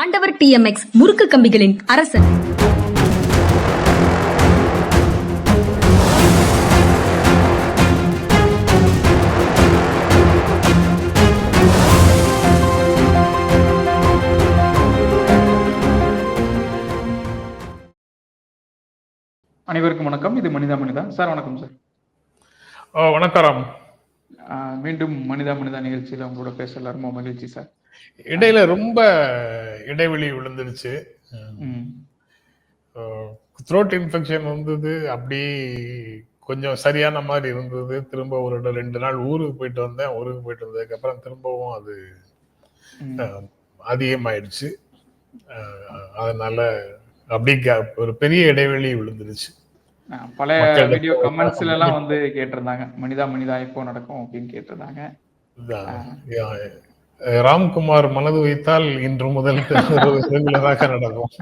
ஆண்டவர் டிஎம்எக்ஸ் முறுக்கு கம்பிகளின் அரசன். அனைவருக்கும் வணக்கம். இது மனிதா மனிதா. சார் வணக்கம் சார். வணக்கம் மீண்டும் மனிதா மனிதா நிகழ்ச்சியில் உங்களோட பேசல ரொம்ப மகிழ்ச்சி சார். இடையில ரொம்ப இடைவெளி விழுந்துருச்சு. த்ரோட் இன்ஃபெக்ஷன் வந்தது அப்படி கொஞ்சம் சரியான மாதிரி இருந்தது. திரும்ப ஒரு ரெண்டு- நாள் ஊருக்கு போயிட்டு வந்தேன். ஊருக்கு போயிட்டு வந்ததுக்கு அப்புறம் திரும்பவும் அது அதிகமாயிடுச்சு அதனால அப்படி ஒரு பெரிய இடைவெளி விழுந்துருச்சு. பழைய வீடியோ கமெண்ட்ஸ்ல எல்லாம் வந்து கேட்டிருந்தாங்க. மனிதா மனிதா எப்போ நடக்கும் அப்படின்னு கேட்டிருந்தாங்க. ராம்குமார் மனது வைத்தால் இன்று முதல் ரெகுலராக நடக்கும்.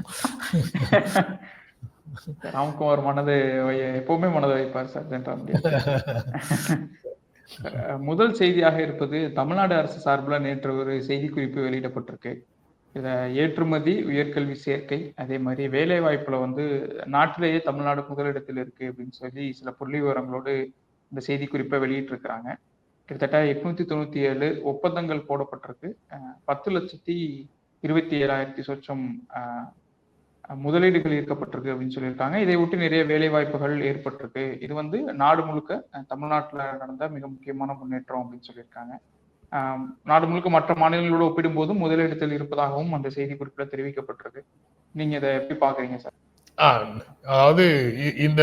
ராம்குமார் மனது எப்பவுமே மனது வைப்பார் சார் ஜென்ரா முதல் செய்தியாக இருப்பது தமிழ்நாடு அரசு சார்பில் நேற்று ஒரு செய்திக்குறிப்பு வெளியிடப்பட்டிருக்கு. இதை ஏற்றுமதி உயர்கல்வி சேர்க்கை அதே மாதிரி வேலை வாய்ப்புல வந்து நாட்டிலேயே தமிழ்நாடு முதலிடத்தில் இருக்கு அப்படின்னு சொல்லி சில புள்ளி விவரங்களோடு இந்த செய்திக்குறிப்பை வெளியிட்டிருக்கிறாங்க. கிட்டத்தட்ட எட்நூத்தி தொண்ணூத்தி ஏழு ஒப்பந்தங்கள் போடப்பட்டிருக்கு. பத்து லட்சத்தி இருபத்தி ஏழாயிரத்தி சொச்சம் முதலீடுகள் ஈர்க்கப்பட்டிருக்கு அப்படின்னு சொல்லியிருக்காங்க. இதை ஒட்டி நிறைய வேலை வாய்ப்புகள் ஏற்பட்டிருக்கு. இது வந்து நாடு முழுக்க தமிழ்நாட்டில் நடந்த மிக முக்கியமான முன்னேற்றம் அப்படின்னு சொல்லியிருக்காங்க. நாடு முழுக்க மற்ற மாநிலங்களோடு ஒப்பிடும்போது முதலிடத்தில் இருப்பதாகவும் அந்த செய்தி குறிப்பில் தெரிவிக்கப்பட்டிருக்கு. நீங்க இதை எப்படி பாக்குறீங்க சார்? அதாவது இந்த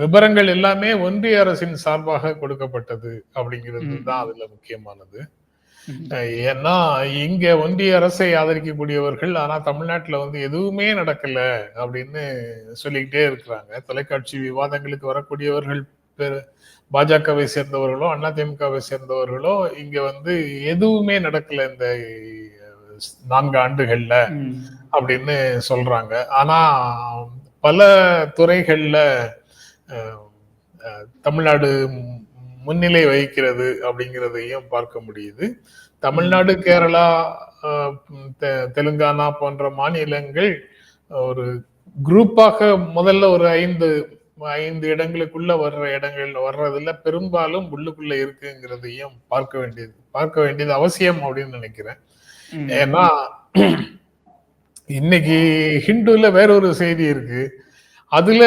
விவரங்கள் எல்லாமே ஒன்றிய அரசின் சார்பாக கொடுக்கப்பட்டது அப்படிங்கிறது. தான் அதுல முக்கியமானது. ஏன்னா இங்க ஒன்றிய அரசை ஆதரிக்கக்கூடியவர்கள் ஆனா தமிழ்நாட்டுல வந்து எதுவுமே நடக்கல அப்படின்னு சொல்லிக்கிட்டே இருக்கிறாங்க. தொலைக்காட்சி விவாதங்களுக்கு வரக்கூடியவர்கள் பெரு பாஜகவை சேர்ந்தவர்களோ அதிமுகவை சேர்ந்தவர்களோ இங்க வந்து எதுவுமே நடக்கல இந்த நான்கு ஆண்டுகள்ல. அப்படின்னு சொல்றாங்க ஆனா பல துறைகள்ல தமிழ்நாடு முன்னிலை வகிக்கிறது அப்படிங்கிறதையும் பார்க்க முடியுது தமிழ்நாடு கேரளா தெலுங்கானா போன்ற மாநிலங்கள் ஒரு குரூப்பாக முதல்ல ஒரு ஐந்து ஐந்து இடங்களுக்குள்ள வர்ற இடங்கள் வர்றதுல பெரும்பாலும் உள்ளுக்குள்ள இருக்குங்கிறதையும் பார்க்க வேண்டியது பார்க்க வேண்டியது அவசியம் அப்படின்னு நினைக்கிறேன். ஏன்னா இன்னைக்கு ஹிந்துல வேற ஒரு செய்தி இருக்கு. அதுல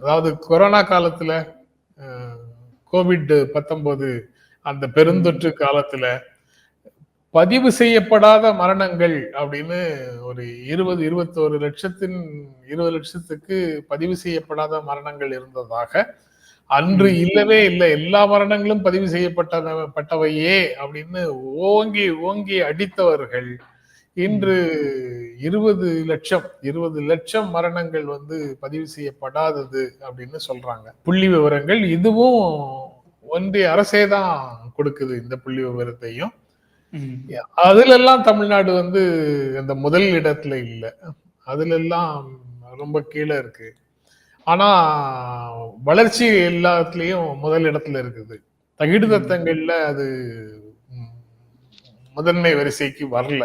அதாவது கொரோனா காலத்துல கோவிட் பத்தொன்பது அந்த பெருந்தொற்று காலத்துல பதிவு செய்யப்படாத மரணங்கள் அப்படின்னு ஒரு இருபது இருபத்தோரு லட்சத்தின் இருபது லட்சத்துக்கு பதிவு செய்யப்படாத மரணங்கள் இருந்ததாக அன்று இல்லவே இல்லை. எல்லா மரணங்களும் பதிவு செய்யப்பட்ட பட்டவையே அப்படின்னு ஓங்கி ஓங்கி அடித்தவர்கள் இன்று இருபது லட்சம் இருபது லட்சம் மரணங்கள் வந்து பதிவு செய்யப்படாதது அப்படின்னு சொல்றாங்க. புள்ளி விவரங்கள் இதுவும் ஒன்றிய அரசே தான் கொடுக்குது இந்த புள்ளி விவரத்தையும். அதுல எல்லாம் தமிழ்நாடு வந்து அந்த முதல் இடத்துல இல்லை. அதுல எல்லாம் ரொம்ப கீழே இருக்கு. ஆனா வளர்ச்சி எல்லாத்துலயும் முதல் இடத்துல இருக்குது. தகிடு தத்தங்கள்ல அது முதன்மை வரிசைக்கு வரல.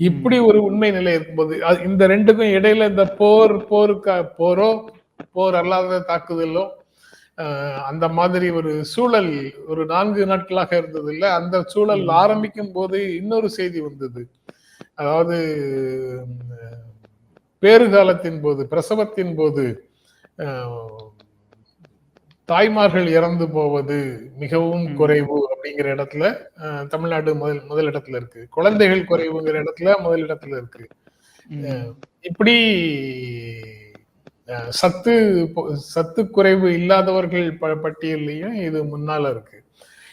இப்படி ஒரு உண்மை நிலை இருக்கும்போது இந்த ரெண்டுக்கும் இடையில இந்த போர் போருக்கா போரோ போர் அல்லாத தாக்குதலோ அந்த மாதிரி ஒரு சூழல் ஒரு நான்கு நாட்களாக இருந்தது இல்ல. அந்த சூழல் ஆரம்பிக்கும் போது இன்னொரு செய்தி வந்தது. அதாவது பேறுகாலத்தின் போது பிரசவத்தின் போது தாய்மார்கள் இறந்து போவது மிகவும். குறைவு அப்படிங்கிற இடத்துல தமிழ்நாடு முதல் முதல் இடத்துல இருக்கு. குழந்தைகள் குறைவுங்கிற இடத்துல முதல் இடத்துல இருக்கு. இப்படி சத்து சத்து குறைவு இல்லாதவர்கள் ப- பட்டியல்லையும் இது முன்னால இருக்கு.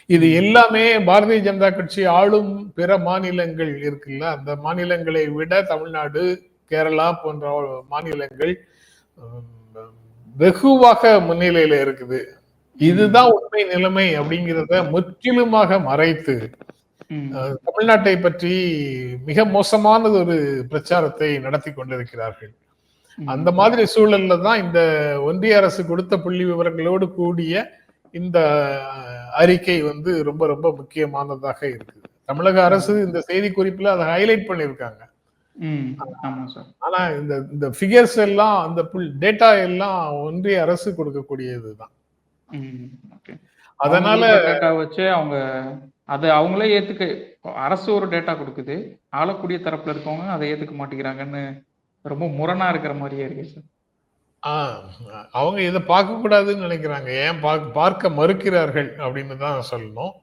இது எல்லாமே பாரதிய ஜனதா கட்சி ஆளும் பிற மாநிலங்கள் இருக்குல்ல? அந்த மாநிலங்களை விட தமிழ்நாடு கேரளா போன்ற மாநிலங்கள் வெகுவாக முன்னிலையில இருக்குது. இதுதான் உண்மை நிலைமை அப்படிங்கிறத முற்றிலுமாக மறைத்து தமிழ்நாட்டை பற்றி மிக மோசமானது ஒரு பிரச்சாரத்தை நடத்தி கொண்டிருக்கிறார்கள். அந்த மாதிரி சூழல்ல தான் இந்த ஒன்றிய அரசு கொடுத்த புள்ளி விவரங்களோடு கூடிய இந்த அறிக்கை வந்து ரொம்ப ரொம்ப முக்கியமானதாக இருக்குது. தமிழக அரசு இந்த செய்தி குறிப்புல அதை ஹைலைட் பண்ணியிருக்காங்க. ஆனா இந்த இந்த ஃபிகர்ஸ் எல்லாம் அந்த டேட்டா எல்லாம் ஒன்றிய அரசு கொடுக்கக்கூடியதுதான் ம் ஓகே. அதனால டேட்டா வச்சு அவங்க அது அவங்களே ஏத்துக்க அரசு ஒரு டேட்டா கொடுக்குது. ஆளக்கூடிய தரப்புல இருக்கவங்க அதை ஏத்துக்க மாட்டேங்கிறாங்கன்னு ரொம்ப முரணா இருக்கிற மாதிரியே இருக்கு சார். அவங்க இதை பார்க்க கூடாதுன்னு நினைக்கிறாங்க. ஏன் பார்க்க மறுக்கிறார்கள் அப்படின்னு தான் சொல்லணும்.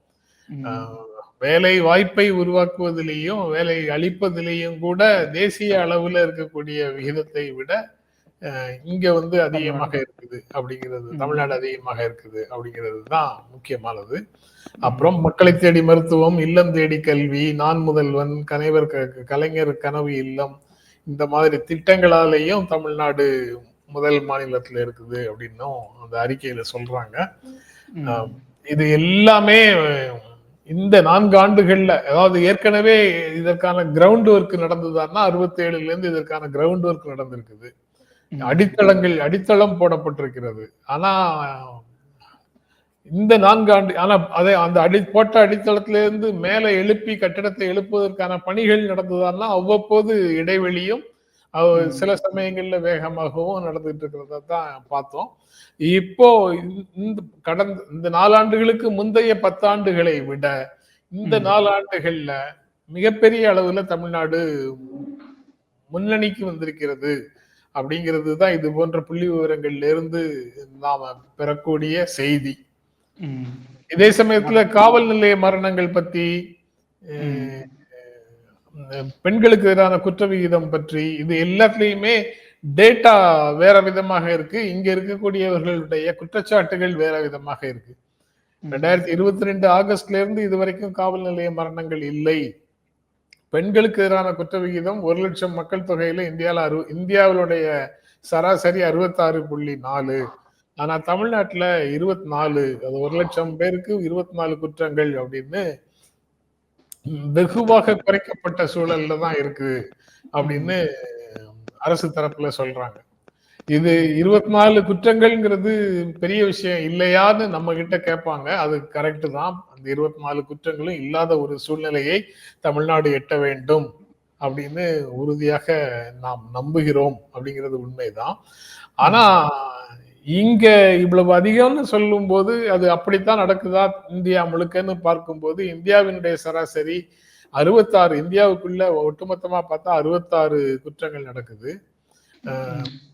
வேலை வாய்ப்பை உருவாக்குவதிலேயும் வேலை அளிப்பதிலேயும் கூட தேசிய அளவுல இருக்கக்கூடிய விகிதத்தை விட இங்க வந்து அதிகமாக இருக்குது அப்படிங்கிறது. தமிழ்நாடு அதிகமாக இருக்குது அப்படிங்கிறது தான் முக்கியமானது. அப்புறம் மக்களை தேடி மருத்துவம் இல்லம் தேடி கல்வி நான் முதல்வன் கனைவர் கலைஞர் கனவு இல்லம் இந்த மாதிரி திட்டங்களாலேயும் தமிழ்நாடு முதல் மாநிலத்துல இருக்குது அப்படின்னும் அந்த அறிக்கையில சொல்றாங்க. இது எல்லாமே இந்த நான்கு ஆண்டுகள்ல அதாவது ஏற்கனவே இதற்கான கிரவுண்ட் ஒர்க் நடந்ததுன்னா அறுபத்தி ஏழுல இருந்து இதற்கான கிரவுண்ட் ஒர்க் நடந்திருக்குது. அடித்தளங்கள் அடித்தளம் போடப்பட்டிருக்கிறது ஆனா இந்த நான்கு ஆண்டு ஆனா அதே அந்த அடி போட்ட அடித்தளத்தில இருந்து மேல எழுப்பி கட்டிடத்தை எழுப்புவதற்கான பணிகள் நடந்ததுன்னா அவ்வப்போது இடைவெளியும் அவ- ம். சில சமயங்கள்ல வேகமாகவும் நடந்துட்டு இருக்கிறத தான் பார்த்தோம் இப்போ இந்த- கடந்த இந்த நாலாண்டுகளுக்கு முந்தைய பத்தாண்டுகளை விட இந்த. நாலாண்டுகள்ல மிகப்பெரிய அளவுல தமிழ்நாடு முன்னணிக்கு வந்திருக்கிறது அப்படிங்கிறது தான் இது போன்ற புள்ளி விவரங்கள்ல இருந்து நாம பெறக்கூடிய செய்தி. இதே சமயத்துல காவல் நிலைய மரணங்கள் பத்தி பெண்களுக்கு எதிரான குற்ற விகிதம் பற்றி இது எல்லாத்துலயுமே டேட்டா வேற விதமாக இருக்கு. இங்க இருக்கக்கூடியவர்களுடைய குற்றச்சாட்டுகள் வேற விதமாக இருக்கு. ரெண்டாயிரத்தி இருபத்தி ரெண்டு ஆகஸ்ட்ல இருந்து இது வரைக்கும் காவல் நிலைய மரணங்கள் இல்லை. பெண்களுக்கு எதிரான குற்ற விகிதம் ஒரு லட்சம் மக்கள் தொகையில இந்தியால அறு இந்தியாவிலுடைய சராசரி அறுபத்தாறு புள்ளி நாலு. ஆனா தமிழ்நாட்டுல இருபத்தி நாலு அது ஒரு லட்சம் பேருக்கு இருபத்தி நாலு குற்றங்கள் அப்படின்னு வெகுவாக குறைக்கப்பட்ட சூழல்ல தான் இருக்கு அப்படின்னு அரசு தரப்புல சொல்றாங்க. இது இருபத்தி நாலு குற்றங்கள்ங்கிறது பெரிய விஷயம் இல்லையான்னு நம்ம கிட்ட கேட்பாங்க. அது கரெக்ட் தான். அந்த இருபத்தி நாலு குற்றங்களும் இல்லாத ஒரு சூழ்நிலையை தமிழ்நாடு எட்ட வேண்டும் அப்படின்னு உறுதியாக நாம் நம்புகிறோம் அப்படிங்கிறது உண்மைதான். ஆனா இங்க இவ்வளவு அதிகம்னு சொல்லும்போது அது அப்படித்தான் நடக்குதா? இந்தியா முழுக்கன்னு பார்க்கும்போது இந்தியாவினுடைய சராசரி அறுபத்தாறு இந்தியாவுக்குள்ள ஒட்டுமொத்தமா பார்த்தா அறுபத்தாறு குற்றங்கள் நடக்குது.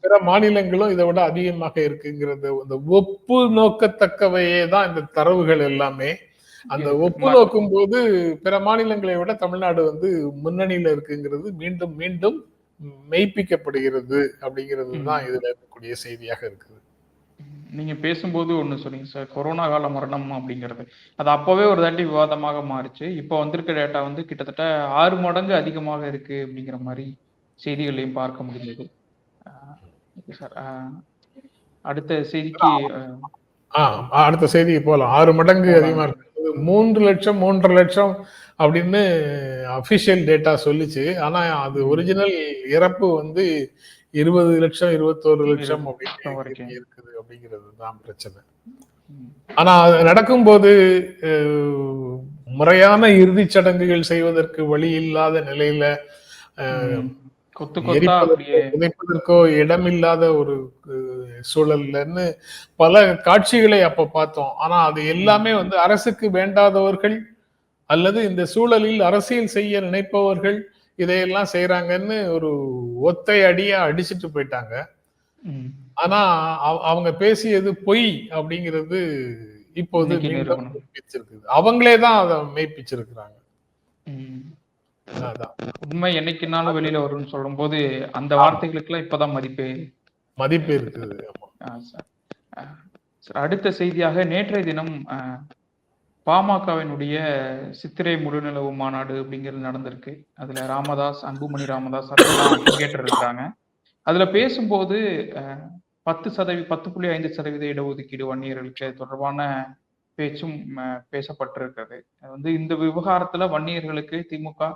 பிற மாநிலங்களும் இதை விட அதிகமாக இருக்குங்கிறது இந்த ஒப்பு நோக்கத்தக்கவையே தான் இந்த தரவுகள் எல்லாமே. அந்த ஒப்பு நோக்கும் போது பிற மாநிலங்களை விட தமிழ்நாடு வந்து முன்னணியில இருக்குங்கிறது மீண்டும் மீண்டும் மெய்ப்பிக்கப்படுகிறது அப்படிங்கிறது தான் இதுல இருக்கக்கூடிய செய்தியாக இருக்குது. நீங்க பேசும்போது ஒண்ணு சொன்னீங்க சார். கொரோனா கால மரணம் அப்படிங்கிறது. அது அப்பவே ஒரு தாட்டி விவாதமாக மாறுச்சு. இப்போ வந்திருக்க டேட்டா வந்து கிட்டத்தட்ட ஆறு மடங்கு அதிகமாக இருக்கு அப்படிங்கிற மாதிரி செய்திகளையும் பார்க்க முடிஞ்சது சார். அடுத்த செய்திக்கு அடுத்த செய்திக்கு போகலாம் ஆறு மடங்கு அதிகமா இருக்கு. மூன்று லட்சம் மூன்றரை லட்சம் அப்படின்னு அபிஷியல் டேட்டா சொல்லிச்சு. ஆனா அது ஒரிஜினல் இறப்பு வந்து இருபது லட்சம் இருபத்தோரு லட்சம் அப்படின்னு. இருக்குது அப்படிங்கிறது தான் பிரச்சனை. ஆனா அது நடக்கும்போது அஹ், முறையான இறுதிச் சடங்குகள் செய்வதற்கு வழி இல்லாத நிலையில புதைப்பதற்கோ இடமில்லாத ஒரு அஹ், சூழல்லன்னு பல காட்சிகளை அப்ப பார்த்தோம். ஆனா அது எல்லாமே வந்து அரசுக்கு வேண்டாதவர்கள் அல்லது இந்த சூழலில் அரசியல் செய்ய நினைப்பவர்கள் இதையெல்லாம் செய்யறாங்கன்னு ஒரு ஒத்தை அடியா அடிச்சிட்டு போயிட்டாங்க. ஆனா அவ- அவங்க பேசியது பொய் அப்படிங்கிறது இப்போது அவங்களே தான் அதை மெய்ப்பிச்சிருக்கிறாங்க. உண்மை என்னைக்குனாலும் வெளியில வரும்னு சொல்லும்போது அந்த வார்த்தைகளுக்கெல்லாம் இப்பதான் மதிப்பு. மதிப்பு இருக்குது. அடுத்த செய்தியாக நேற்றைய தினம் பாமகவினுடைய சித்திரை முழுநிலவு மாநாடு அப்படிங்கிறது நடந்திருக்கு. அதுல ராமதாஸ் அன்புமணி ராமதாஸ் அதெல்லாம் பங்கேற்றிருக்கிறாங்க. அதுல பேசும்போது பத்து சதவீ பத்து புள்ளி ஐந்து சதவீத இடஒதுக்கீடு வன்னியர்களுக்கு தொடர்பான பேச்சும் பேசப்பட்டிருக்கிறது. அது வந்து இந்த விவகாரத்துல வன்னியர்களுக்கு திமுக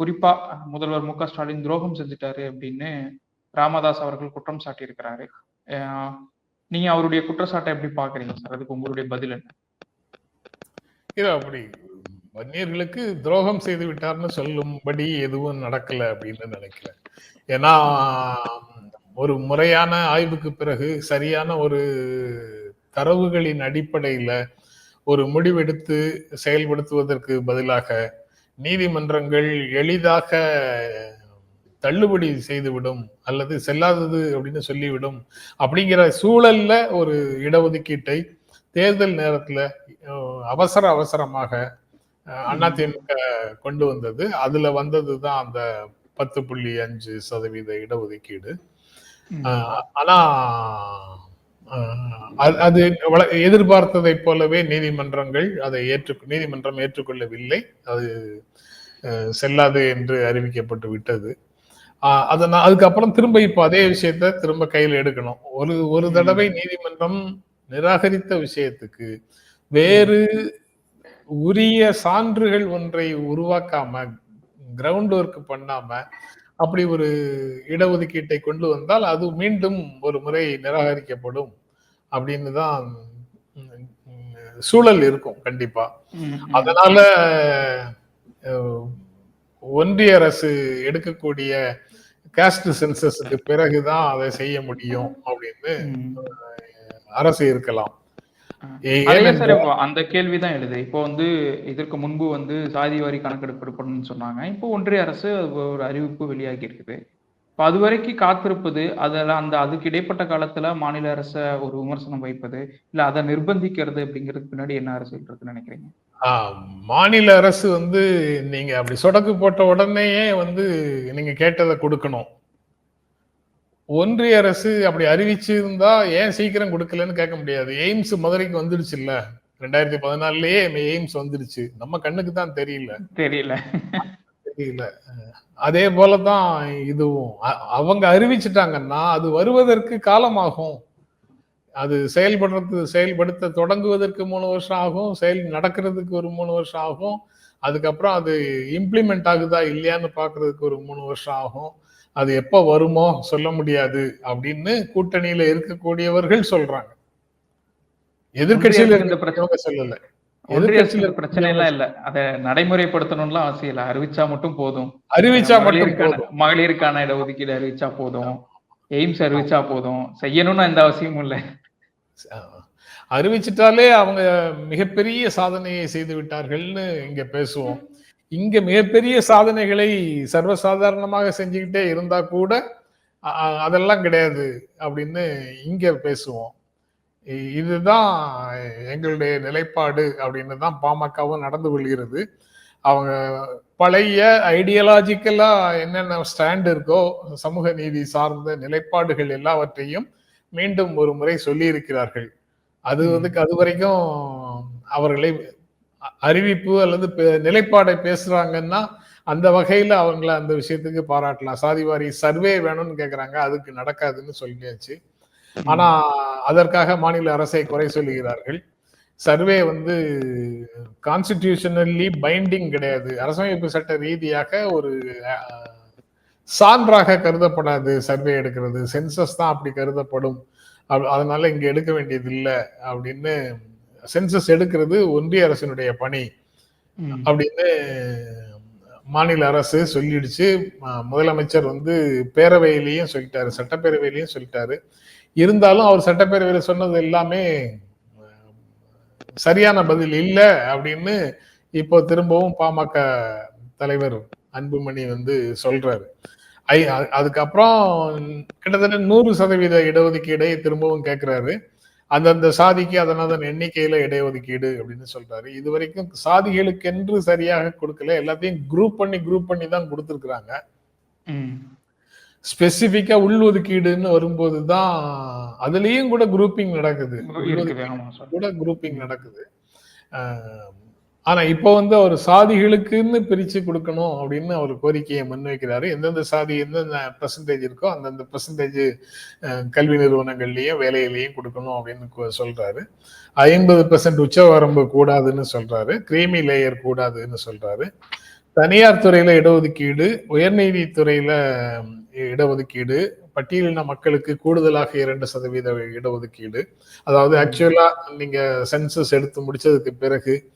குறிப்பா முதல்வர் மு க ஸ்டாலின் துரோகம் செஞ்சுட்டாரு அப்படின்னு ராமதாஸ் அவர்கள் குற்றம் சாட்டியிருக்கிறாரு. நீங்க அவருடைய குற்றச்சாட்டை எப்படி பாக்குறீங்க சார்? அதுக்கு உங்களுடைய பதில் என்ன? இது அப்படி. வன்னியர்களுக்கு துரோகம் செய்து விட்டார்னு சொல்லும்படி எதுவும் நடக்கல அப்படின்னு நினைக்கிறேன். ஏன்னா ஒரு முறையான ஆய்வுக்கு பிறகு சரியான ஒரு தரவுகளின் அடிப்படையில ஒரு முடிவெடுத்து செயல்படுத்துவதற்கு பதிலாக நீதிமன்றங்கள் எளிதாக தள்ளுபடி செய்துவிடும் அல்லது செல்லாதது அப்படின்னு சொல்லிவிடும் அப்படிங்கிற சூழல்ல ஒரு இடஒதுக்கீட்டை தேர்தல் நேரத்துல அவசர அவசரமாக அதிமுக கொண்டு வந்தது. அதுல வந்தது தான் அந்த பத்து புள்ளி அஞ்சு சதவீத இடஒதுக்கீடு. ம். ஆஹ் ஆனா ஆஹ் அது- அது எதிர்பார்த்ததைப் போலவே நீதிமன்றங்கள் அதை ஏற்று நீதிமன்றம் ஏற்றுக்கொள்ளவில்லை. அது செல்லாது என்று அறிவிக்கப்பட்டு விட்டது. ஆஹ் அதனால் அதுக்கப்புறம் திரும்ப இப்போ அதே விஷயத்த திரும்ப கையில் எடுக்கணும். ஒரு ஒரு தடவை நீதிமன்றம் நிராகரித்த விஷயத்துக்கு வேறு உரிய சான்றுகள் ஒன்றை உருவாக்காம கிரவுண்ட் ஒர்க் பண்ணாம அப்படி ஒரு இடஒதுக்கீட்டை கொண்டு வந்தால் அது மீண்டும் ஒரு முறை நிராகரிக்கப்படும் அப்படின்னு தான் சூழல் இருக்கும் கண்டிப்பா. அதனால ஒன்றிய அரசு எடுக்கக்கூடிய காஸ்ட் சென்சஸுக்கு பிறகுதான் அதை செய்ய முடியும் அப்படின்னு. அரசு இருக்கலாம். அந்த கேள்விதான் எழுது. இப்போ வந்து இதற்கு முன்பு வந்து சாதி வாரி கணக்கெடுப்பு எடுக்கணும்னு சொன்னாங்க. இப்போ ஒன்றிய அரசு ஒரு அறிவிப்பு வெளியாகி இருக்குது. இப்போ அது வரைக்கும் காத்திருப்பது அதில் அந்த அதுக்கு இடைப்பட்ட காலத்துல மாநில அரசை ஒரு விமர்சனம் வைப்பது இல்ல அதை நிர்பந்திக்கிறது அப்படிங்கிறதுக்கு பின்னாடி என்ன அரசியல் இருக்குன்னு நினைக்கிறீங்க? மாநில அரசு வந்து நீங்க அப்படி சொடக்கு போட்ட உடனேயே வந்து நீங்க கேட்டதை கொடுக்கணும். ஒன்றிய அரசு அப்படி அறிவிச்சிருந்தா ஏன் சீக்கிரம் கொடுக்கலன்னு கேட்க முடியாது. எய்ம்ஸ் மதுரைக்கு வந்துடுச்சு இல்ல ரெண்டாயிரத்தி பதினாலுலயே எய்ம்ஸ் வந்துடுச்சு. நம்ம கண்ணுக்கு தான் தெரியல. தெரியல. தெரியல. அதே போலதான் இதுவும். அவங்க அறிவிச்சிட்டாங்கன்னா அது வருவதற்கு காலமாகும். அது செயல்படுறது செயல்படுத்த தொடங்குவதற்கு மூணு வருஷம் ஆகும். செயல் நடக்கிறதுக்கு ஒரு மூணு வருஷம் ஆகும். அதுக்கப்புறம் அது இம்ப்ளிமெண்ட் ஆகுதா இல்லையான்னு பாக்குறதுக்கு ஒரு மூணு வருஷம் ஆகும். அது எப்ப வருமோ சொல்ல முடியாது அப்படின்னு கூட்டணியில இருக்கக்கூடியவர்கள் சொல்றாங்க. அரசு இந்த இருக்கிறவங்க சொல்லல. இந்த பிரச்சனை எல்லாம் இல்ல. அதை நடைமுறைப்படுத்தணும்லாம் அவசியம் இல்ல. அறிவிச்சா மட்டும் போதும். அறிவிச்சா மட்டும் மகளிருக்கான இடஒதுக்கீடு அறிவிச்சா போதும். எய்ம்ஸ் அறிவிச்சா போதும். செய்யணும்னு எந்த அவசியமும் இல்ல. அறிவிச்சிட்டாலே அவங்க மிகப்பெரிய சாதனையை செய்து விட்டார்கள்னு இங்க பேசுவோம். இங்க மிகப்பெரிய சாதனைகளை சர்வசாதாரணமாக செஞ்சுக்கிட்டே இருந்தா கூட அதெல்லாம் கிடையாது அப்படின்னு இங்க பேசுவோம். இதுதான் எங்களுடைய நிலைப்பாடு அப்படின்னு தான் பாமகவும் நடந்து கொள்கிறது. அவங்க பழைய ஐடியலாஜிக்கலா என்னென்ன ஸ்டாண்ட் இருக்கோ சமூக நீதி சார்ந்த நிலைப்பாடுகள் எல்லாவற்றையும் மீண்டும் ஒரு முறை சொல்லி இருக்கிறார்கள் அது வந்து அது வரைக்கும் அவர்களை அறிவிப்பு அல்லது பே- நிலைப்பாடை பேசுறாங்கன்னா அந்த வகையில அவங்கள அந்த விஷயத்துக்கு பாராட்டலாம். சாதிவாரி சர்வே வேணும்னு கேக்குறாங்க அதுக்கு நடக்காதுன்னு சொல்லியாச்சு. ஆனா அதற்காக மாநில அரசை குறை சொல்லுகிறார்கள். சர்வே வந்து கான்ஸ்டிடியூஷனல்லி பைண்டிங் கிடையாது. அரசமைப்பு சட்ட ரீதியாக ஒரு சான்றாக கருதப்படாது சர்வே எடுக்கிறது. சென்சஸ் தான் அப்படி கருதப்படும். அதனால இங்க எடுக்க வேண்டியது இல்லை அப்படின்னு சென்சஸ் எடுக்கிறது ஒன்றிய அரசினுடைய பணி. அப்படின்னு மாநில அரசு சொல்லிடுச்சு. முதலமைச்சர் வந்து பேரவையிலையும் சொல்லிட்டாரு சட்டப்பேரவையிலையும் சொல்லிட்டாரு. இருந்தாலும் அவர் சட்டப்பேரவையில சொன்னது எல்லாமே சரியான பதில் இல்லை அப்படின்னு இப்போ திரும்பவும் பாமக தலைவர் அன்புமணி வந்து சொல்றாரு. ஐ அதுக்கப்புறம் கிட்டத்தட்ட நூறு சதவீத இடஒதுக்கீடை திரும்பவும் கேட்கிறாரு அந்தந்த சாதிக்கு அதன் அதன் எண்ணிக்கையில இடஒதுக்கீடு அப்படின்னு சொல்றாரு. இது வரைக்கும் சாதிகளுக்கென்று சரியாக கொடுக்கல. எல்லாத்தையும் குரூப் பண்ணி குரூப் பண்ணி தான் கொடுத்துருக்குறாங்க. ஸ்பெசிபிக்கா உள்ஒதுக்கீடுன்னு வரும்போது தான் அதுலயும் கூட குரூப்பிங் நடக்குது. கூட குரூப்பிங் நடக்குது. ஆனா இப்போ வந்து அவர் சாதிகளுக்குன்னு பிரிச்சு கொடுக்கணும் அப்படின்னு அவர் கோரிக்கையை முன்வைக்கிறாரு. எந்தெந்த சாதி எந்தெந்த பெர்சன்டேஜ் இருக்கோ அந்தந்த பெர்சன்டேஜ் கல்வி நிறுவனங்கள்லயும் வேலையிலையும் கொடுக்கணும் அப்படின்னு கொ- சொல்றாரு. ஐம்பது பெர்சன்ட் உச்சவரம்பு கூடாதுன்னு சொல்றாரு. கிரீமி லேயர் கூடாதுன்னு சொல்றாரு. தனியார் துறையில இடஒதுக்கீடு உயர்நீதித்துறையில இடஒதுக்கீடு பட்டியலின மக்களுக்கு கூடுதலாக இரண்டு சதவீத இடஒதுக்கீடு. அதாவது ஆக்சுவலா நீங்க சென்சஸ் எடுத்து முடிச்சதுக்கு பிறகு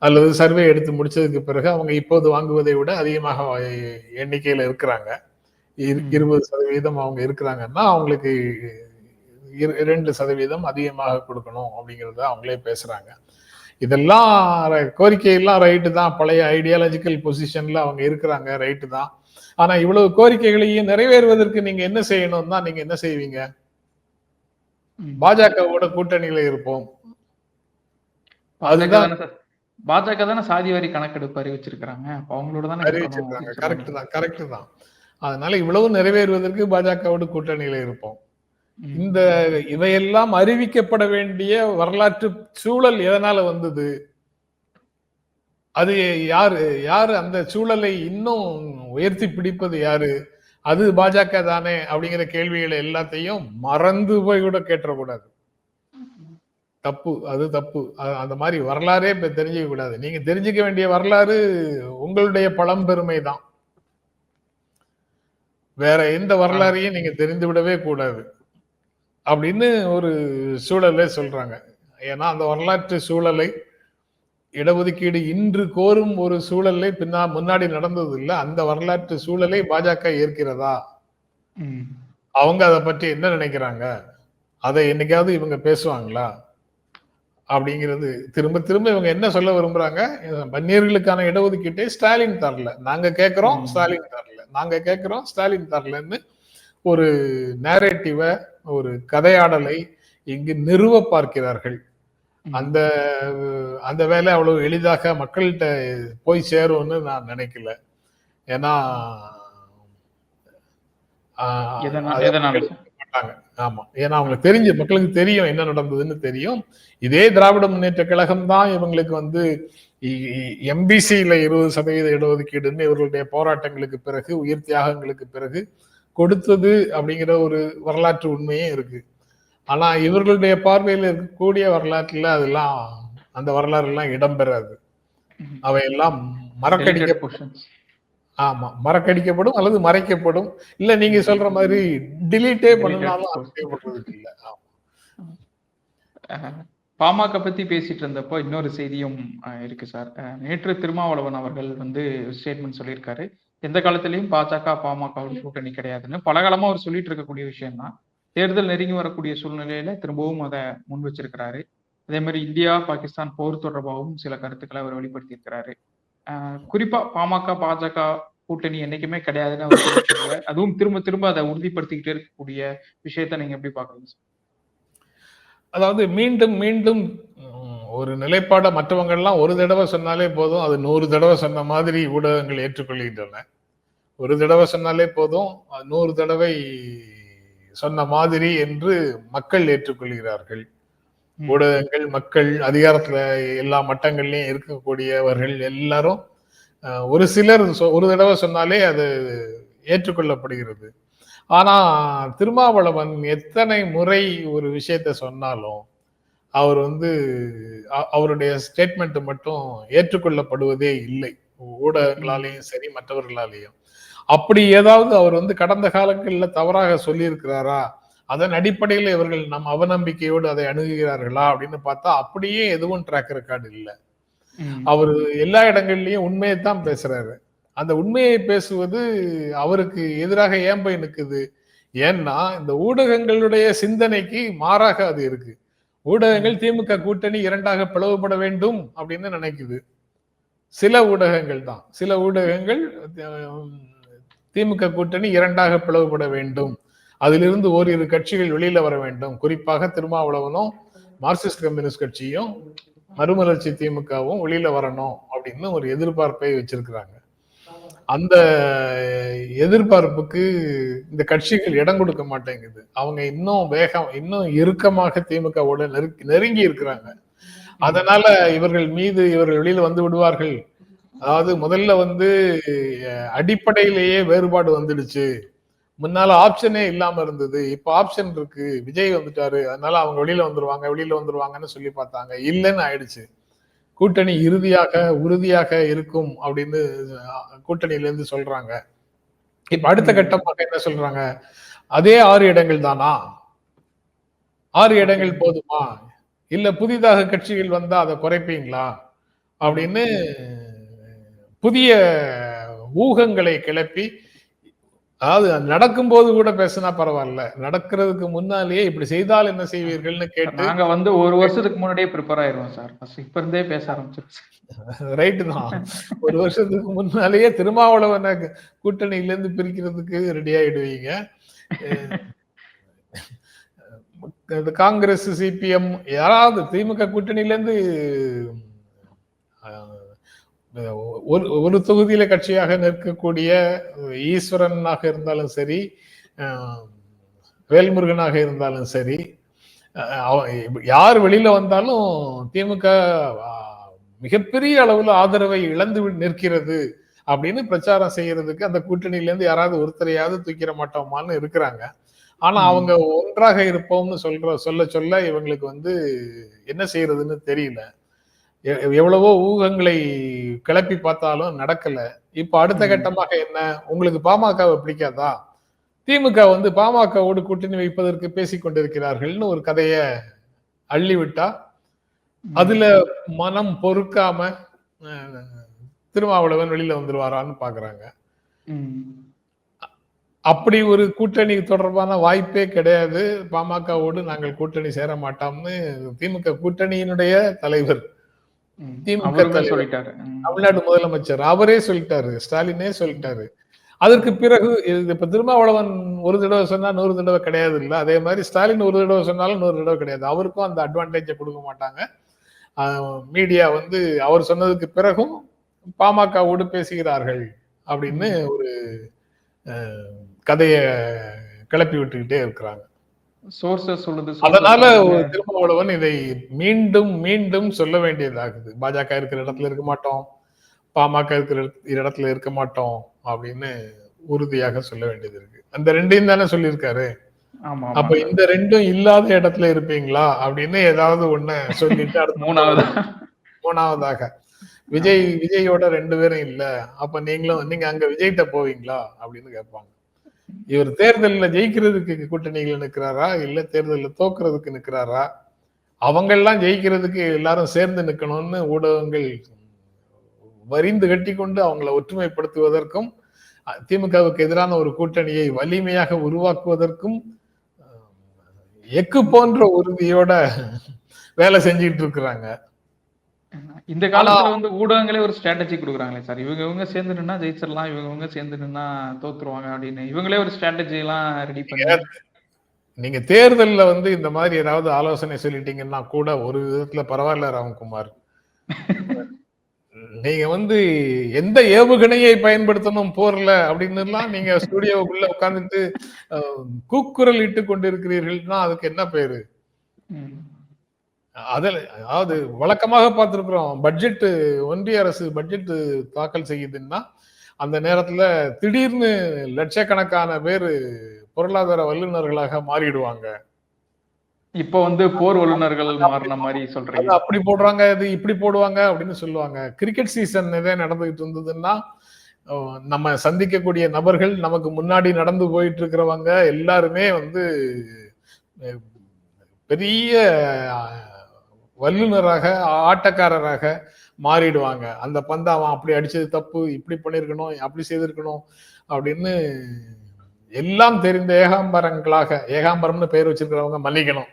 அல்லது சர்வே எடுத்து முடிச்சதுக்கு பிறகு அவங்க இப்போது வாங்குவதை விட அதிகமாக எண்ணிக்கையில இருக்கிறாங்க. இருபது சதவீதம் அவங்க இருக்கிறாங்கன்னா அவங்களுக்கு இரு- இரண்டு சதவீதம் அதிகமாக கொடுக்கணும் அப்படிங்கறத அவங்களே பேசுறாங்க. இதெல்லாம் கோரிக்கையெல்லாம் ரைட்டு தான். பழைய ஐடியாலஜிக்கல் பொசிஷன்ல அவங்க இருக்கிறாங்க ரைட்டு தான். ஆனா இவ்வளவு கோரிக்கைகளையும் நிறைவேறுவதற்கு நீங்க என்ன செய்யணும் தான் நீங்க என்ன செய்வீங்க. பாஜகவோட கூட்டணியில இருப்போம். அதுதான் பாஜக தானே சாதி வாரி கணக்கெடுப்பு அறிவிச்சிருக்கிறாங்க. அவங்களோட தானே அறிவிச்சிருக்காங்க. கரெக்ட். தான் கரெக்ட் தான். அதனால இவ்வளவு நிறைவேறுவதற்கு பாஜகவோட கூட்டணியில இருப்போம். இந்த இவையெல்லாம் அறிவிக்கப்பட வேண்டிய வரலாற்று சூழல் எதனால வந்தது? அது யாரு யாரு அந்த சூழலை இன்னும் உயர்த்தி பிடிப்பது யாரு? அது பாஜக தானே அப்படிங்கிற கேள்விகளை எல்லாத்தையும் மறந்து போய் கூட கேட்டக்கூடாது தப்பு அது தப்பு. அந்த மாதிரி வரலாறே இப்ப தெரிஞ்சுக்க கூடாது. நீங்க தெரிஞ்சுக்க வேண்டிய வரலாறு உங்களுடைய பழம்பெருமை தான். வேற எந்த வரலாறையும் நீங்க தெரிந்து விடவே கூடாது. அப்படின்னு ஒரு சூழலை சொல்றாங்க. ஏன்னா அந்த வரலாற்று சூழலை இடஒதுக்கீடு இன்று கோரும் ஒரு சூழலை பின்னா முன்னாடி நடந்தது இல்ல அந்த வரலாற்று சூழலை பாஜக ஏற்கிறதா. அவங்க அதை பற்றி என்ன நினைக்கிறாங்க? அதை என்னைக்காவது இவங்க பேசுவாங்களா? அப்படிங்கிறது திரும்ப திரும்ப இவங்க என்ன சொல்ல விரும்புறாங்க வன்னியர்களுக்கான இடஒதுக்கீட்டை ஸ்டாலின் தரல நாங்க கேட்கிறோம். ஸ்டாலின் தரல நாங்க கேட்கிறோம் ஸ்டாலின் தரலன்னு ஒரு நேரேட்டிவ ஒரு கதையாடலை இங்கு நிறுவ பார்க்கிறார்கள். அந்த அந்த வேலை அவ்வளவு எளிதாக மக்கள்கிட்ட போய் சேரும்னு நான் நினைக்கல ஏன்னா? மாட்டாங்க. ஆமா ஏன்னா அவங்களுக்கு தெரிஞ்சு மக்களுக்கு தெரியும் என்ன நடந்ததுன்னு தெரியும் இதே திராவிட முன்னேற்ற கழகம் தான் இவங்களுக்கு வந்து எம்பிசியில இருபது சதவீத இடஒதுக்கீடுன்னு இவர்களுடைய போராட்டங்களுக்கு பிறகு உயிர் தியாகங்களுக்கு பிறகு கொடுத்தது அப்படிங்கிற ஒரு வரலாற்று உண்மையே இருக்கு ஆனா இவர்களுடைய பார்வையில் இருக்கக்கூடிய வரலாற்றுல அதெல்லாம் அந்த வரலாறு எல்லாம் இடம்பெறாது. அவையெல்லாம் மறக்கடிக்க. ஆமா மறக்கடிக்கப்படும் அல்லது மறைக்கப்படும். இல்ல நீங்க சொல்ற மாதிரி டிலீட்டே பண்ணினாலும் அது தேவைப்படுறதுக்கு இல்ல. பாமக பத்தி பேசிட்டு இருந்தப்போ இன்னொரு செய்தியும் இருக்கு சார். நேற்று திருமாவளவன் அவர்கள் வந்து ஸ்டேட்மெண்ட் சொல்லியிருக்காரு. எந்த காலத்திலையும் பாஜக பாமக கூட்டணி கிடையாதுன்னு. பல காலமா அவர் சொல்லிட்டு இருக்கக்கூடிய விஷயம் தான் தேர்தல் நெருங்கி வரக்கூடிய சூழ்நிலையில திரும்பவும் அதை முன் வச்சிருக்கிறாரு. அதே மாதிரி இந்தியா பாகிஸ்தான் போர் தொடர்பாகவும் சில கருத்துக்களை அவர் வெளிப்படுத்தியிருக்கிறாரு. அஹ், குறிப்பா பாமக பாஜக கூட்டணி என்னைக்குமே கிடையாதுன்னு. அதுவும் திரும்ப திரும்ப அதை உறுதிப்படுத்திக்கிட்டே இருக்கக்கூடிய விஷயத்த நீங்க எப்படி பாக்குறீங்க? அதாவது மீண்டும் மீண்டும் ஒரு நிலைப்பாடை மற்றவங்க எல்லாம் ஒரு தடவை சொன்னாலே போதும் அது நூறு தடவை சொன்ன மாதிரி ஊடகங்கள் ஏற்றுக்கொள்கின்றன ஒரு தடவை சொன்னாலே போதும் நூறு தடவை சொன்ன மாதிரி என்று மக்கள் ஏற்றுக்கொள்கிறார்கள். ஊடகங்கள் மக்கள் அதிகாரத்துல எல்லா மட்டங்கள்லயும் இருக்கக்கூடியவர்கள் எல்லாரும் ஒரு சிலர் சொ- ஒரு தடவை சொன்னாலே அது ஏற்றுக்கொள்ளப்படுகிறது. ஆனா திருமாவளவன் எத்தனை முறை ஒரு விஷயத்த சொன்னாலும் அவர் வந்து அவருடைய ஸ்டேட்மெண்ட் மட்டும் ஏற்றுக்கொள்ளப்படுவதே இல்லை. ஊடகங்களாலேயும் சரி மற்றவர்களாலேயும். அப்படி ஏதாவது அவர் வந்து கடந்த காலங்களில் தவறாக சொல்லியிருக்கிறாரா? அதன் அடிப்படையில் இவர்கள் நம் அவநம்பிக்கையோடு அதை அணுகுகிறார்களா? அப்படின்னு பார்த்தா அப்படியே எதுவும் ட்ராக் ரெக்கார்டு இல்லை. அவர் எல்லா இடங்கள்லயும் உண்மையை தான் பேசுறாரு. அந்த உண்மையை பேசுவது அவருக்கு எதிராக ஏன் போய் நிக்குது? ஏன்னா இந்த ஊடகங்களுடைய சிந்தனைக்கு மாறாக அது இருக்கு. ஊடகங்கள் திமுக கூட்டணி இரண்டாக பிளவுபட வேண்டும் அப்படின்னு நினைக்குது. சில ஊடகங்கள் தான். சில ஊடகங்கள் திமுக கூட்டணி இரண்டாக பிளவுபட வேண்டும். அதிலிருந்து ஓரிரு கட்சிகள் வெளியில வர வேண்டும். குறிப்பாக திருமாவளவனும் மார்க்சிஸ்ட் கம்யூனிஸ்ட் கட்சியும் மறுமலர்ச்சி திமுகவும் வெளியில வரணும் அப்படின்னு ஒரு எதிர்பார்ப்பை வச்சிருக்கிறாங்க. அந்த எதிர்பார்ப்புக்கு இந்த கட்சிகள் இடம் கொடுக்க மாட்டேங்குது. அவங்க இன்னும் வேகம் இன்னும் இறுக்கமாக திமுகவோட நெருக்கி நெருங்கி இருக்கிறாங்க. அதனால இவர்கள் மீது இவர்கள் வெளியில வந்து விடுவார்கள். அதாவது முதல்ல வந்து அடிப்படையிலேயே வேறுபாடு வந்துடுச்சு. முன்னால ஆப்ஷனே இல்லாம இருந்தது. இப்ப ஆப்ஷன் இருக்கு. விஜய் வந்துட்டாரு. அதனால அவங்க வெளியில வந்துருவாங்க வெளியில வந்துருவாங்கன்னு சொல்லி பார்த்தாங்க. இல்லைன்னு ஆயிடுச்சு. கூட்டணி இறுதியாக உறுதியாக இருக்கும் அப்படின்னு கூட்டணியில இருந்து சொல்றாங்க. இப்ப அடுத்த. கட்டமாக என்ன சொல்றாங்க? அதே ஆறு இடங்கள் தானா? ஆறு இடங்கள் போதுமா? இல்ல புதிதாக கட்சிகள் வந்தா அதை குறைப்பீங்களா? அப்படின்னு புதிய ஊகங்களை கிளப்பி அதாவது நடக்கும்போது கூட பேசினா பரவாயில்ல. நடக்கிறதுக்கு முன்னாலேயே இப்படி செய்தால் என்ன செய்வீர்கள்னு கேட்டு நாங்க வந்து ஒரு வருஷத்துக்கு முன்னாடியே ப்ரிப்பேர் ஆயிருவோம் சார். இப்ப இருந்தே பேச ஆரம்பிச்சிருச்சு. ரைட்டு தான். ஒரு வருஷத்துக்கு முன்னாலேயே திருமாவளவனை கூட்டணியில இருந்து பிரிக்கிறதுக்கு ரெடி ஆயிடுவீங்க. காங்கிரஸ் சிபிஎம் யாராவது திமுக கூட்டணியில இருந்து அஹ், ஒரு ஒரு தொகுதியில கட்சியாக நிற்கக்கூடிய ஈஸ்வரனாக இருந்தாலும் சரி வேல்முருகனாக இருந்தாலும் சரி யார் வெளியில வந்தாலும் திமுக மிகப்பெரிய அளவுல ஆதரவை இழந்து நிற்கிறது அப்படின்னு பிரச்சாரம் செய்யறதுக்கு அந்த கூட்டணியில இருந்து யாராவது ஒருத்தரையாவது தூக்கிட மாட்டோமான்னு இருக்கிறாங்க ஆனா. அவங்க ஒன்றாக இருப்போம்னு சொல்ற சொல்ல சொல்ல இவங்களுக்கு வந்து என்ன செய்யறதுன்னு தெரியல எவ்வளவோ ஊகங்களை கிளப்பி பார்த்தாலும் நடக்கல இப்ப அடுத்த. கட்டமாக என்ன உங்களுக்கு பாமகவை பிடிக்காதா திமுக வந்து பாமகவோடு கூட்டணி வைப்பதற்கு பேசிக் கொண்டிருக்கிறார்கள்னு ஒரு கதைய அள்ளி விட்டா அதுல மனம் பொறுக்காம திருமாவளவன் வெளியில வந்துருவாரான்னு பாக்குறாங்க. அப்படி ஒரு கூட்டணி தொடர்பான வாய்ப்பே கிடையாது பாமகவோடு நாங்கள் கூட்டணி சேர மாட்டோம்னு திமுக கூட்டணியினுடைய தலைவர். திமுக. சொல்லிட்டாரு. தமிழ்நாடு முதலமைச்சர். அவரே சொல்லிட்டாரு. ஸ்டாலினே சொல்லிட்டாரு. அதற்கு பிறகு இது இப்ப திருமாவளவன் ஒரு தடவை சொன்னா நூறு தடவை கிடையாது இல்ல. அதே மாதிரி ஸ்டாலின் ஒரு தடவை சொன்னாலும் நூறு தடவை கிடையாது. அவருக்கும் அந்த அட்வான்டேஜை கொடுக்க மாட்டாங்க. மீடியா வந்து அவர் சொன்னதுக்கு பிறகும் பாமகவோடு பேசுகிறார்கள் அப்படின்னு ஒரு கதைய கிளப்பி விட்டுக்கிட்டே இருக்கிறாங்க. அதனால. திருமாவளவன் இதை மீண்டும் மீண்டும் சொல்ல வேண்டியதாகுது. பாஜக இருக்கிற இடத்துல இருக்க மாட்டோம். பாமக இருக்கிற இடத்~ இடத்துல இருக்க மாட்டோம் அப்படின்னு உறுதியாக சொல்ல வேண்டியது இருக்கு. அந்த ரெண்டையும் தானே சொல்லியிருக்காரு. ஆமா அப்ப. இந்த ரெண்டும் இல்லாத இடத்துல இருப்பீங்களா அப்படின்னு ஏதாவது ஒண்ணு சொல்லிட்டு அடுத்து மூணாவது? மூணாவதாக. விஜய் விஜயோட ரெண்டு பேரும் இல்ல. அப்ப நீங்களும் நீங்க அங்க விஜய்கிட்ட போவீங்களா அப்படின்னு கேட்பாங்க. இவர் தேர்தலில் ஜெயிக்கிறதுக்கு கூட்டணிகள் நிற்கிறாரா? இல்லை தேர்தலில் தோக்குறதுக்கு நிற்கிறாரா? அவங்க எல்லாம் ஜெயிக்கிறதுக்கு எல்லாரும் சேர்ந்து நிற்கணும்னு ஊடகங்கள் வரிந்து கட்டி கொண்டு அவங்கள ஒற்றுமைப்படுத்துவதற்கும் திமுகவுக்கு எதிரான ஒரு கூட்டணியை வலிமையாக உருவாக்குவதற்கும் எக்கு போன்ற உறுதியோட வேலை செஞ்சுக்கிட்டு இருக்கிறாங்க. இந்த காலத்துல வந்து ஊடகங்களே ஒரு ஸ்ட்ராட்டஜி கொடுக்குறாங்களே சார் இவங்க இவங்க சேர்ந்து நின்னா ஜெயிச்சிடலாம் இவங்க இவங்க சேர்ந்து நின்னா தோத்துருவாங்க அப்படின்னு. இவங்களே ஒரு ஸ்ட்ராட்டஜி எல்லாம் ரெடி பண்ணி நீங்க தேர்தல்ல வந்து இந்த மாதிரி ஏதாவது ஆலோசனை சொல்லிட்டீங்கன்னா கூட ஒரு விதத்துல பரவாயில்ல ராம்குமார். நீங்க வந்து எந்த ஏவுகணையை பயன்படுத்தணும் போர்ல அப்படின்னு எல்லாம் நீங்க ஸ்டுடியோவுக்குள்ள உட்கார்ந்துட்டு அஹ், கூக்குரல் இட்டு கொண்டிருக்கிறீர்கள்னா அதுக்கு என்ன பேரு. அதில் அதாவது வழக்கமாக பார்த்திருக்கிறோம் பட்ஜெட் ஒன்றிய அரசு பட்ஜெட் தாக்கல் செய்யுதுன்னா அந்த நேரத்துல திடீர்னு லட்சக்கணக்கான பேர் பொருளாதார வல்லுநர்களாக மாறிடுவாங்க. இப்போ வந்து போர் வல்லுநர்கள் மாறின மாதிரி சொல்றீங்க. அப்படி போடுறாங்க இது இப்படி போடுவாங்க அப்படின்னு சொல்லுவாங்க. கிரிக்கெட் சீசன் இதே நடந்துகிட்டு இருந்ததுன்னா நம்ம சந்திக்கக்கூடிய நபர்கள் நமக்கு முன்னாடி நடந்து போயிட்டு இருக்கிறவங்க எல்லாருமே வந்து பெரிய அஹ், வல்லுனராக ஆட்டக்காரராக மாறிடுவாங்க. அந்த பந்தை அவன் அப்படி அடிச்சது தப்பு இப்படி பண்ணிருக்கணும் அப்படி செய்திருக்கணும் அப்படின்னு எல்லாம் தெரிந்த ஏகாம்பரங்களாக ஏகாம்பரம்னு பெயர் வச்சிருக்கிறவங்க மன்னிக்கணும்.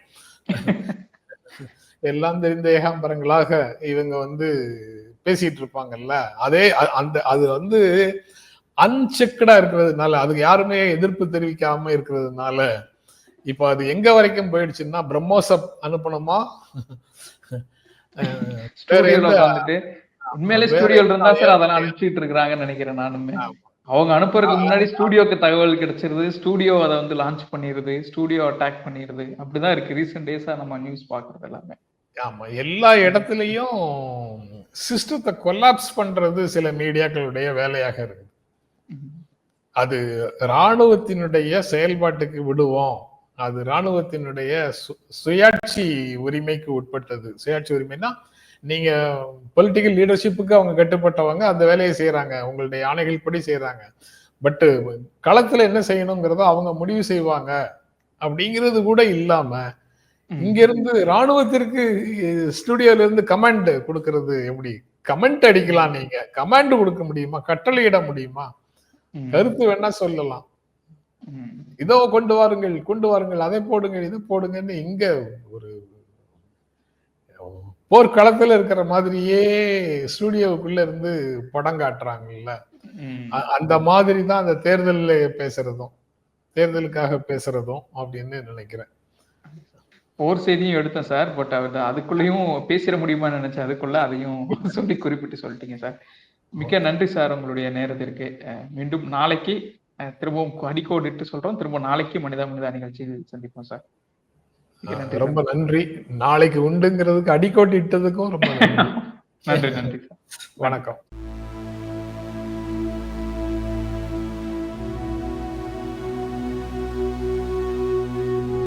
எல்லாம் தெரிந்த ஏகாம்பரங்களாக இவங்க வந்து பேசிட்டு இருப்பாங்கல்ல. அதே அந்த அது வந்து அன்செக்கடா இருக்கிறதுனால அதுக்கு யாருமே எதிர்ப்பு தெரிவிக்காம இருக்கிறதுனால இப்ப அது எங்க வரைக்கும் போயிடுச்சுன்னா பிரம்மோசப் அனுப்பணுமா? ஸ்டூடியோல எந்த உட்காந்துட்டு உண்மையிலே ஸ்டூடியோல இருந்தா சார் அதெல்லாம் அனுப்பிச்சிட்டு இருக்காங்கன்னு நினைக்கிறேன் நானுமே. அவங்க அனுப்புறதுக்கு முன்னாடி ஸ்டூடியோக்கு தகவல் கிடைச்சிருது ஸ்டூடியோ அதை வந்து லான்ச் பண்ணிடுது ஸ்டூடியோ அட்டாக் பண்ணிடுது அப்படிதான் இருக்கு. ரீசெண்ட் டேஸா நம்ம நியூஸ் பாக்குறது எல்லாமே. ஆமா எல்லா இடத்துலயும் சிஸ்டத்தை கொலாப்ஸ் பண்றது சில மீடியாக்களுடைய வேலையாக இருக்கு. அது ராணுவத்தினுடைய செயல்பாட்டுக்கு விடுவோம். அது ராணுவத்தினுடைய சு- சுயாட்சி உரிமைக்கு உட்பட்டது. சுயாட்சி உரிமைனா நீங்க பொலிட்டிக்கல் லீடர்ஷிப்புக்கு அவங்க கட்டுப்பட்டவங்க அந்த வேலையை செய்யறாங்க உங்களுடைய ஆணைகள் படி செய்யறாங்க பட் களத்துல என்ன செய்யணுங்கிறத அவங்க முடிவு செய்வாங்க. அப்படிங்கிறது கூட இல்லாம ம். இங்க இருந்து ராணுவத்திற்கு ஸ்டுடியோல இருந்து கமாண்ட் கொடுக்கறது எப்படி? கமெண்ட் அடிக்கலாம் நீங்க. கமாண்ட் கொடுக்க முடியுமா? கட்டளையிட முடியுமா? கருத்து வேணா சொல்லலாம். இதோ கொண்டு வாருங்கள் கொண்டு வாருங்கள் அதை போடுங்கள் இதை போடுங்கன்னு இங்க ஒரு போர்க்களத்துல இருக்கிற மாதிரியே ஸ்டுடியோவுக்குள்ள இருந்து படம் காட்டுறாங்கல்ல. அந்த மாதிரி தான் அந்த தேர்தல்ல பேசுறதும் தேர்தலுக்காக பேசுறதும் அப்படின்னு நினைக்கிறேன். போர் செய்தியும் எடுத்தேன் சார் பட் அவர் அதுக்குள்ளேயும் பேசிட முடியுமான்னு நினைச்சேன் அதுக்குள்ள அதையும் சொல்லி குறிப்பிட்டு சொல்லிட்டீங்க சார். மிக்க நன்றி சார் உங்களுடைய நேரத்திற்கு. மீண்டும் நாளைக்கு திரும்பவும் அடிக்கோடிட்டு சொல்றோம். திரும்ப நாளைக்கு மனிதா மனிதா நிகழ்ச்சியில் சந்திப்போம் சார் ரொம்ப நன்றி. நாளைக்கு உண்டுங்கிறதுக்கு அடிக்கோட்டு இட்டதுக்கும் ரொம்ப நன்றி. நன்றி நன்றி சார் வணக்கம்.